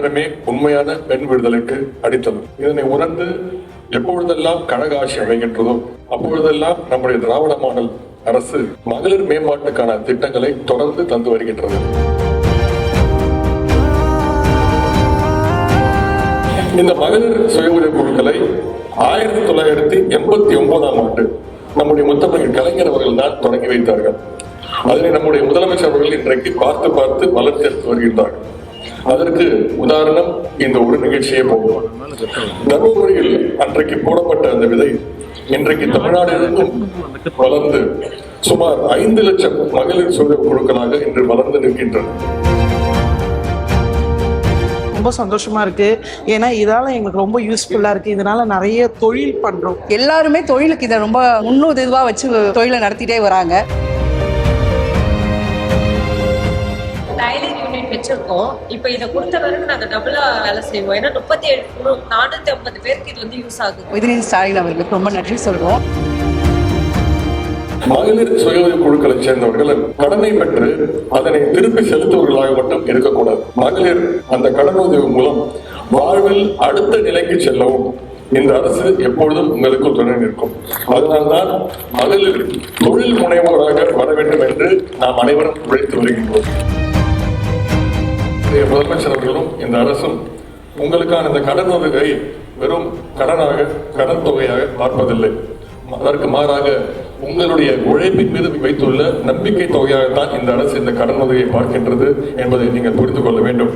சுதந்திரமே உண்மையான பெண் விடுதலுக்கு அடித்தது இதனை உணர்ந்து எப்பொழுதெல்லாம் கழக ஆட்சி அமைகின்றதோ அப்பொழுதெல்லாம் நம்முடைய திராவிட மாடல் அரசு மகளிர் மேம்பாட்டுக்கான திட்டங்களை தொடர்ந்து தந்து வருகின்றது. இந்த மகளிர் சுய உதவி குழுக்களை ஆயிரத்தி தொள்ளாயிரத்தி எண்பத்தி ஒன்பதாம் ஆண்டு நம்முடைய முத்தமிழ் கலைஞர் அவர்கள் தான் தொடங்கி வைத்தார்கள். அதனை நம்முடைய முதலமைச்சர் அவர்கள் இன்றைக்கு பார்த்து பார்த்து வளர்த்தெடுத்து வருகின்றார்கள். அதற்கு உதாரணம் இந்த ஒரு நிகழ்ச்சியே போகும் தருமபுரியில் அன்றைக்கு போடப்பட்ட அந்த விதை இன்றைக்கு தமிழ்நாடு எங்கும் வளர்ந்து சுமார் ஐந்து லட்சம் மகளிர் சுய குழுக்களாக இன்று வளர்ந்து நிற்கின்றன. ரொம்ப சந்தோஷமா இருக்கு. ஏன்னா இதால எங்களுக்கு ரொம்ப யூஸ்ஃபுல்லா இருக்கு. இதனால நிறைய தொழில் பண்றோம். எல்லாருமே தொழிலுக்கு இதை ரொம்ப முன்னுதவியாக வச்சு தொழிலை நடத்திட்டே வராங்க. யூனிட் வச்சிருக்கோம். இப்போ இதை கொடுத்த பிறகு நாங்க டபுளா வேலை செய்வோம். ஏன்னா முப்பத்தி ஏழு நானூத்தி ஐம்பது பேருக்கு இது வந்து யூஸ் ஆகுது. உதயநிதி ஸ்டாலின் அவர்களுக்கு ரொம்ப நன்றி சொல்றோம் மகளிர் சுய உதவி குழுக்களை சேர்ந்தவர்கள் கடனை பெற்று அதனை திருப்பி செலுத்துவர்களாக மட்டும் இருக்கக்கூடாது. மகளிர் அந்த கடனுதவி மூலம் வாழ்வில் அடுத்த நிலைக்கு செல்லவும் இந்த அரசு எப்பொழுதும் உங்களுக்கு துணை நிற்கும். அதனால்தான் மகளிர் தொழில் முனைவோராக வர வேண்டும் என்று நாம் அனைவரும் உழைத்து வருகின்றோம். இன்றைய முதலமைச்சர் அவர்களும் இந்த அரசும் உங்களுக்கான இந்த கடன் உதவியை வெறும் கடனாக கடன் தொகையாக பார்ப்பதில்லை. அதற்கு மாறாக உங்களுடைய உழைப்பின் மீது வைத்துள்ள நம்பிக்கை தொகையாகத்தான் இந்த அரசு இந்த கடன் உதவியை பார்க்கின்றது என்பதை நீங்கள் புரிந்து கொள்ள வேண்டும்.